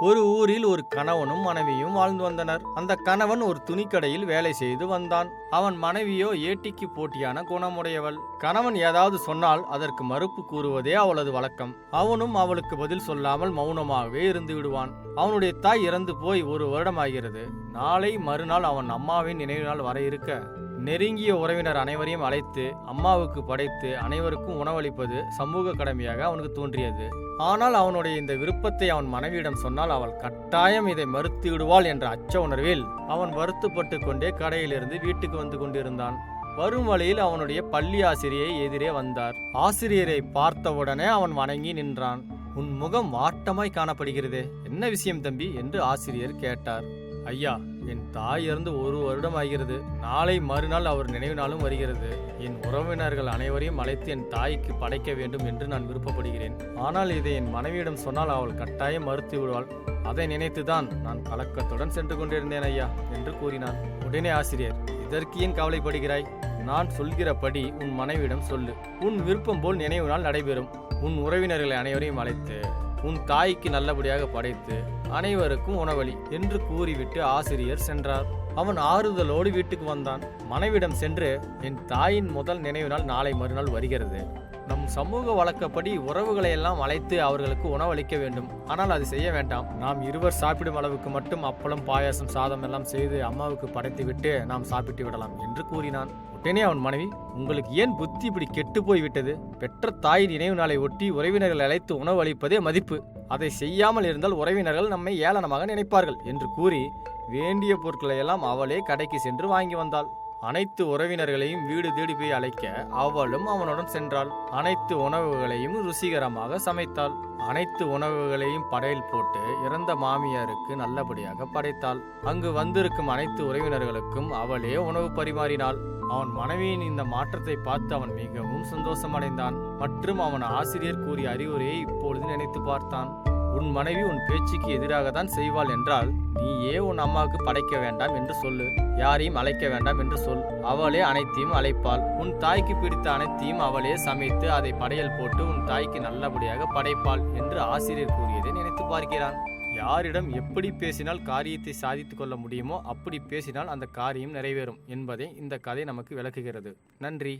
ஒரு ஊரில் ஒரு கணவனும் மனைவியும் வாழ்ந்து வந்தனர். அந்த கணவன் ஒரு துணிக்கடையில் வேலை செய்து வந்தான். அவன் மனைவியோ ஏட்டிக்கு போட்டியான குணமுடையவள். கணவன் ஏதாவது சொன்னால் அதற்கு மறுப்பு கூறுவதே அவளது வழக்கம். அவனும் அவளுக்கு பதில் சொல்லாமல் மௌனமாகவே இருந்து விடுவான். அவனுடைய தாய் இறந்து போய் ஒரு வருடமாகிறது. நாளை மறுநாள் அவன் அம்மாவின் நினைவு நாள் வர இருக்க நெருங்கிய உறவினர் அனைவரையும் அழைத்து அம்மாவுக்கு படைத்து அனைவருக்கும் உணவளிப்பது சமூக கடமையாக அவனுக்கு தோன்றியது. ஆனால் அவனுடைய இந்த விருப்பத்தை அவன் மனைவியிடம் சொன்னால் அவள் கட்டாயம் இதை மறுத்து விடுவாள் என்ற அச்ச உணர்வில் அவன் வருத்தப்பட்டு கொண்டே கடையிலிருந்து வீட்டுக்கு வந்து கொண்டிருந்தான். வரும் வழியில் அவனுடைய பள்ளி ஆசிரியை எதிரே வந்தார். ஆசிரியரை பார்த்தவுடனே அவன் வணங்கி நின்றான். உன் முகம் வாட்டமாய் காணப்படுகிறதே. என்ன விஷயம் தம்பி? என்று ஆசிரியர் கேட்டார். ஐயா என் தாய் இறந்து ஒரு வருடம் ஆகிறது நாளை மறுநாள் அவர் நினைவு நாளும் வருகிறது. என் உறவினர்கள் அனைவரையும் அழைத்து என் தாய்க்கு படைக்க வேண்டும் என்று நான் விருப்பப்படுகிறேன். ஆனால் இதை என் மனைவியிடம் சொன்னால் அவள் கட்டாயம் மறுத்து விடுவாள். அதை நினைத்துதான் நான் கலக்கத்துடன் சென்று கொண்டிருந்தேன் ஐயா என்று கூறினான் உடனே ஆசிரியர் இதற்கு ஏன் கவலைப்படுகிறாய்? நான் சொல்கிறபடி உன் மனைவியிடம் சொல்லு. உன் விருப்பம் போல் நினைவு நாள் நடைபெறும். உன் உறவினர்களை அனைவரையும் அழைத்து உன் தாய்க்கு நல்லபடியாக படைத்து அனைவருக்கும் உணவளி என்று கூறிவிட்டு ஆசிரியர் சென்றார். அவன் ஆறுதலோடு வீட்டுக்கு வந்தான். மனைவிடம் சென்று என் தாயின் முதல் நினைவு நாள் நாளை மறுநாள் வருகிறது. சமூக வழக்கப்படி உறவுகளை எல்லாம் அழைத்து அவர்களுக்கு உணவளிக்க வேண்டும். ஆனால் அது செய்ய வேண்டாம். நாம் இருவர் சாப்பிடும் அளவுக்கு மட்டும் அப்பளம் பாயாசம் சாதம் எல்லாம் செய்து அம்மாவுக்கு படைத்துவிட்டு நாம் சாப்பிட்டு விடலாம் என்று கூறினான். உடனே அவன் மனைவி உங்களுக்கு ஏன் புத்தி இப்படி கெட்டு போய்விட்டது? பெற்ற தாயின் நினைவு நாளை ஒட்டி உறவினர்கள் அழைத்து உணவு அளிப்பதே மதிப்பு. அதை செய்யாமல் இருந்தால் உறவினர்கள் நம்மை ஏளனமாக நினைப்பார்கள் என்று கூறி வேண்டிய பொருட்களை எல்லாம் அவளே கடைக்கு சென்று வாங்கி வந்தாள். அனைத்து உறவினர்களையும் வீடு தேடி போய் அழைக்க அவளும் அவனுடன் சென்றாள். அனைத்து உணவுகளையும் ருசிகரமாக சமைத்தாள். அனைத்து உணவுகளையும் படையல் போட்டு இறந்த மாமியாருக்கு நல்லபடியாக படைத்தாள். அங்கு வந்திருக்கும் அனைத்து உறவினர்களுக்கும் அவளே உணவு பரிமாறினாள். அவன் மனைவியின் இந்த மாற்றத்தை பார்த்து அவன் மிகவும் சந்தோஷமடைந்தான். மற்றும் அவன் ஆசிரியர் கூறிய அறிவுரையை இப்பொழுது நினைத்து பார்த்தான். உன் மனைவி உன் பேச்சுக்கு எதிராக தான் செய்வாள் என்றால் நீயே உன் அம்மாவுக்கு படைக்க வேண்டாம் என்று சொல்லு. யாரையும் அழைக்க வேண்டாம் என்று சொல். அவளே அனைத்தையும் அழைப்பாள். உன் தாய்க்கு பிடித்த அனைத்தையும் அவளே சமைத்து அதை படையல் போட்டு உன் தாய்க்கு நல்லபடியாக படைப்பாள் என்று ஆசிரியர் கூறியதை நினைத்து பார்க்கிறான். யாரிடம் எப்படி பேசினால் காரியத்தை சாதித்து கொள்ள முடியுமோ அப்படி பேசினால் அந்த காரியம் நிறைவேறும் என்பதை இந்த கதை நமக்கு விளக்குகிறது. நன்றி.